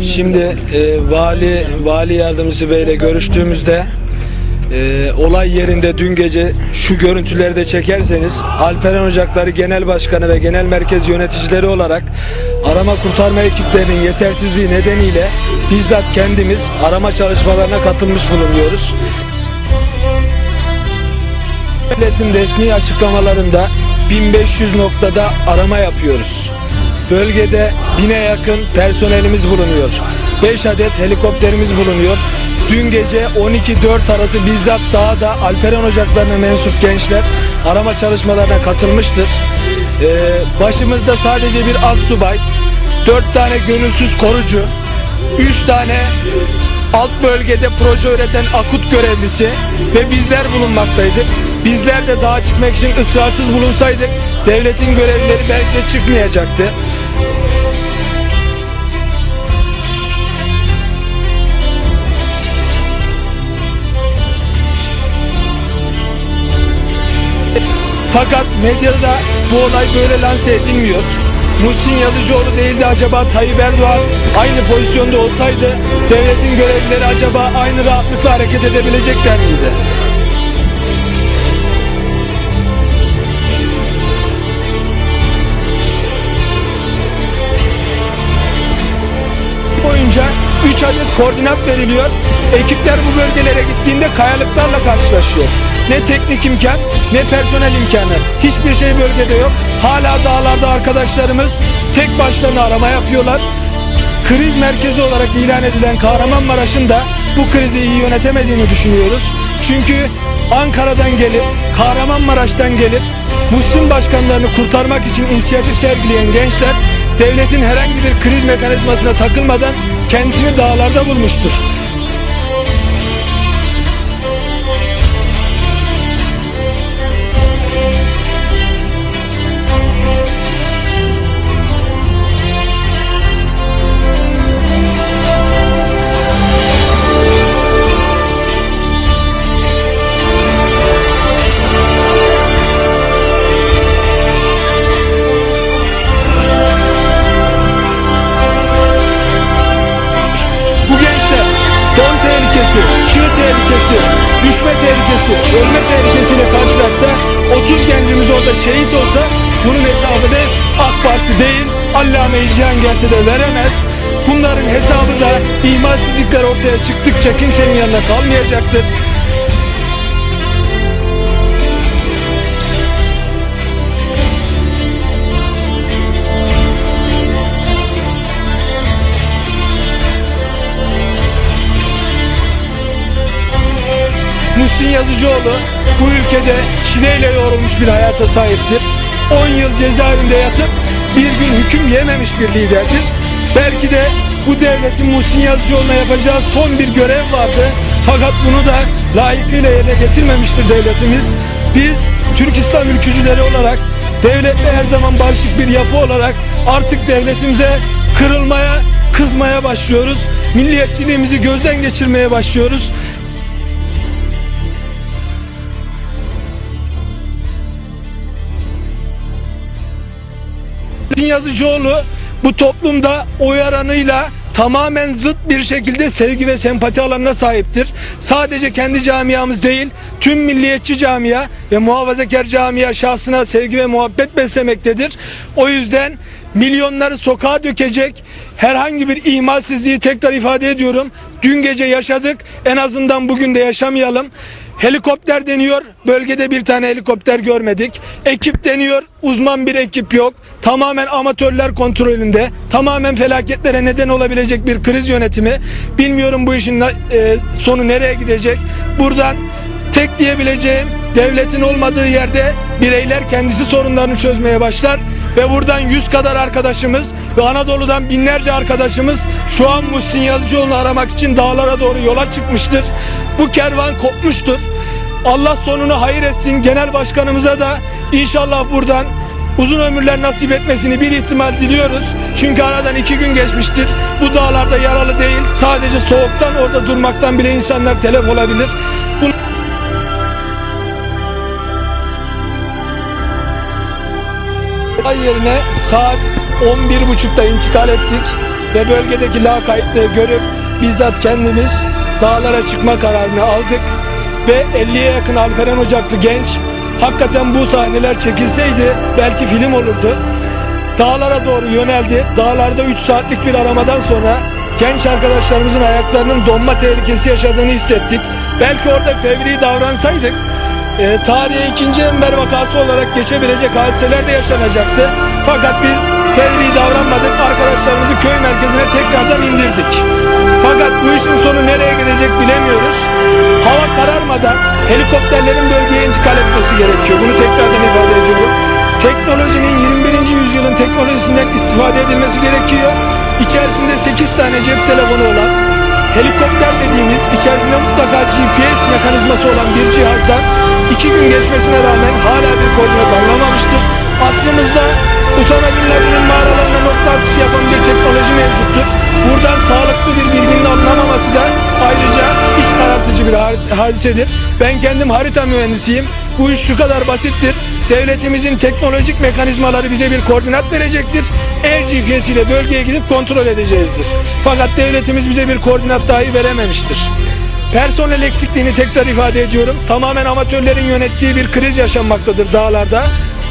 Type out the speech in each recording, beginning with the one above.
Şimdi e, vali vali yardımcısı beyle görüştüğümüzde e, olay yerinde dün gece şu görüntüleri de çekerseniz Alperen Ocakları Genel Başkanı ve Genel Merkez yöneticileri olarak arama kurtarma ekiplerinin yetersizliği nedeniyle bizzat kendimiz arama çalışmalarına katılmış bulunuyoruz. Devletin resmi açıklamalarında 1500 noktada arama yapıyoruz. Bölgede bine yakın personelimiz bulunuyor. 5 adet helikopterimiz bulunuyor. Dün gece 12-4 arası bizzat dağda Alperen Ocaklarına mensup gençler arama çalışmalarına katılmıştır. Ee, başımızda sadece bir az subay, 4 tane gönülsüz korucu, 3 tane alt bölgede proje üreten akut görevlisi ve bizler bulunmaktaydık. Bizler de dağa çıkmak için ısrarsız bulunsaydık devletin görevlileri belki de çıkmayacaktı. Fakat medyada bu olay böyle lanse edilmiyor. Muhsin Yazıcıoğlu değil de acaba Tayyip Erdoğan aynı pozisyonda olsaydı devletin görevlileri acaba aynı rahatlıkla hareket edebilecekler miydi? boyunca 3 adet koordinat veriliyor. Ekipler bu bölgelere gittiğinde kayalıklarla karşılaşıyor. Ne teknik imkan ne personel imkanı. Hiçbir şey bölgede yok. Hala dağlarda arkadaşlarımız tek başlarına arama yapıyorlar. Kriz merkezi olarak ilan edilen Kahramanmaraş'ın da bu krizi iyi yönetemediğini düşünüyoruz. Çünkü Ankara'dan gelip, Kahramanmaraş'tan gelip Muhsin başkanlarını kurtarmak için inisiyatif sergileyen gençler devletin herhangi bir kriz mekanizmasına takılmadan kendisini dağlarda bulmuştur. 30 gencimiz orada şehit olsa bunun hesabını AK Parti değil Allame-i Cihan gelse de veremez. Bunların hesabı da ihmalsizlikler ortaya çıktıkça kimsenin yanına kalmayacaktır. Muhsin Yazıcıoğlu bu ülkede çileyle yoğrulmuş bir hayata sahiptir. 10 yıl cezaevinde yatıp bir gün hüküm yememiş bir liderdir. Belki de bu devletin Muhsin Yazıcıoğlu'na yapacağı son bir görev vardı. Fakat bunu da layıkıyla yerine getirmemiştir devletimiz. Biz Türk İslam ülkücüleri olarak devletle her zaman barışık bir yapı olarak artık devletimize kırılmaya, kızmaya başlıyoruz. Milliyetçiliğimizi gözden geçirmeye başlıyoruz. Yazıcıoğlu bu toplumda oy oranıyla tamamen zıt bir şekilde sevgi ve sempati alanına sahiptir. Sadece kendi camiamız değil, tüm milliyetçi camia ve muhafazakar camia şahsına sevgi ve muhabbet beslemektedir. O yüzden milyonları sokağa dökecek herhangi bir ihmalsizliği tekrar ifade ediyorum. Dün gece yaşadık, en azından bugün de yaşamayalım. Helikopter deniyor. Bölgede bir tane helikopter görmedik. Ekip deniyor. Uzman bir ekip yok. Tamamen amatörler kontrolünde. Tamamen felaketlere neden olabilecek bir kriz yönetimi. Bilmiyorum bu işin e, sonu nereye gidecek. Buradan tek diyebileceğim devletin olmadığı yerde bireyler kendisi sorunlarını çözmeye başlar ve buradan yüz kadar arkadaşımız ve Anadolu'dan binlerce arkadaşımız şu an Muhsin Yazıcıoğlu'nu aramak için dağlara doğru yola çıkmıştır. Bu kervan kopmuştur. Allah sonunu hayır etsin. Genel başkanımıza da inşallah buradan uzun ömürler nasip etmesini bir ihtimal diliyoruz. Çünkü aradan iki gün geçmiştir. Bu dağlarda yaralı değil. Sadece soğuktan orada durmaktan bile insanlar telef olabilir. Olay yerine saat 11.30'da intikal ettik. ve bölgedeki lakaytlığı görüp bizzat kendimiz dağlara çıkma kararını aldık ve 50'ye yakın Alperen Ocaklı genç hakikaten bu sahneler çekilseydi belki film olurdu. Dağlara doğru yöneldi. Dağlarda 3 saatlik bir aramadan sonra genç arkadaşlarımızın ayaklarının donma tehlikesi yaşadığını hissettik. Belki orada fevri davransaydık e, tarihe ikinci Enver vakası olarak geçebilecek hadiseler de yaşanacaktı. Fakat biz fevri davranmadık. Arkadaşlarımızı köy merkezine tekrardan indirdik. Fakat bu işin sonu nereye gidecek bilemiyoruz. Hava kararmadan helikopterlerin bölgeye intikal etmesi gerekiyor. Bunu tekrardan ifade ediyorum. Teknolojinin 21. yüzyılın teknolojisinden istifade edilmesi gerekiyor. İçerisinde 8 tane cep telefonu olan helikopter dediğimiz içerisinde mutlaka GPS mekanizması olan bir cihazdan iki gün geçmesine rağmen hala bir koordinat alınamamıştır. Asrımızda Usama Bin Laden'in mağaralarına nokta atışı yapan bir teknoloji mevcuttur. Buradan sağlıklı bir bilginin alınamaması da ayrıca iç karartıcı bir hadisedir. Ben kendim harita mühendisiyim. Bu iş şu kadar basittir. Devletimizin teknolojik mekanizmaları bize bir koordinat verecektir. El GPS ile bölgeye gidip kontrol edeceğizdir. Fakat devletimiz bize bir koordinat dahi verememiştir. Personel eksikliğini tekrar ifade ediyorum. Tamamen amatörlerin yönettiği bir kriz yaşanmaktadır dağlarda.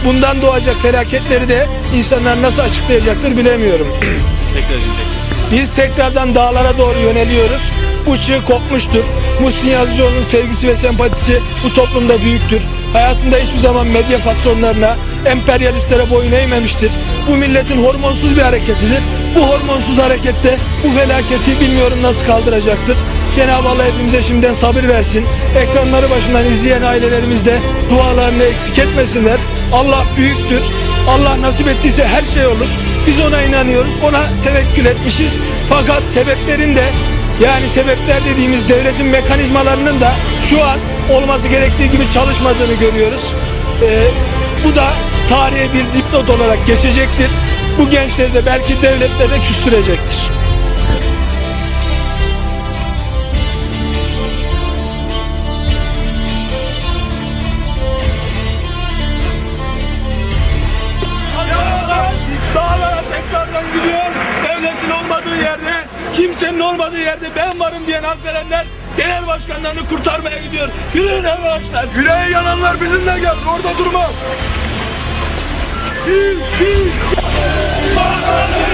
Bundan doğacak felaketleri de insanlar nasıl açıklayacaktır bilemiyorum. Biz tekrardan dağlara doğru yöneliyoruz. Bu çığ kopmuştur. Muhsin Yazıcıoğlu'nun sevgisi ve sempatisi bu toplumda büyüktür. Hayatında hiçbir zaman medya patronlarına, emperyalistlere boyun eğmemiştir. Bu milletin hormonsuz bir hareketidir. Bu hormonsuz harekette bu felaketi bilmiyorum nasıl kaldıracaktır. Cenab-ı Allah hepimize şimdiden sabır versin. Ekranları başından izleyen ailelerimiz de dualarını eksik etmesinler. Allah büyüktür. Allah nasip ettiyse her şey olur. Biz ona inanıyoruz. Ona tevekkül etmişiz. Fakat sebeplerin de yani sebepler dediğimiz devletin mekanizmalarının da şu an olması gerektiği gibi çalışmadığını görüyoruz. Ee, bu da tarihe bir dipnot olarak geçecektir. Bu gençleri de belki devletler de küstürecektir. yerde ben varım diyen hak genel başkanlarını kurtarmaya gidiyor. Yürüyün arkadaşlar. Yüreğe yananlar bizimle gel. Orada durma. Biz, biz. Başkanım.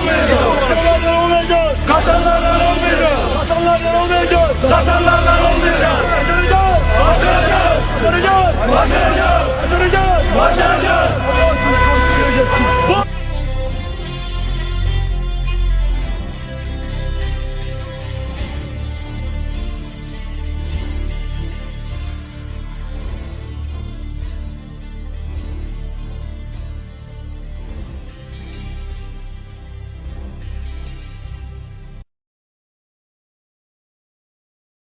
olmayacağız. Kaçanlardan olmayacağız. Kaçanlardan olmayacağız. Satanlardan olmayacağız. Satanlardan olmayacağız. Başaracağız. Başaracağız. Başaracağız. Başaracağız. Başaracağız. Başaracağız.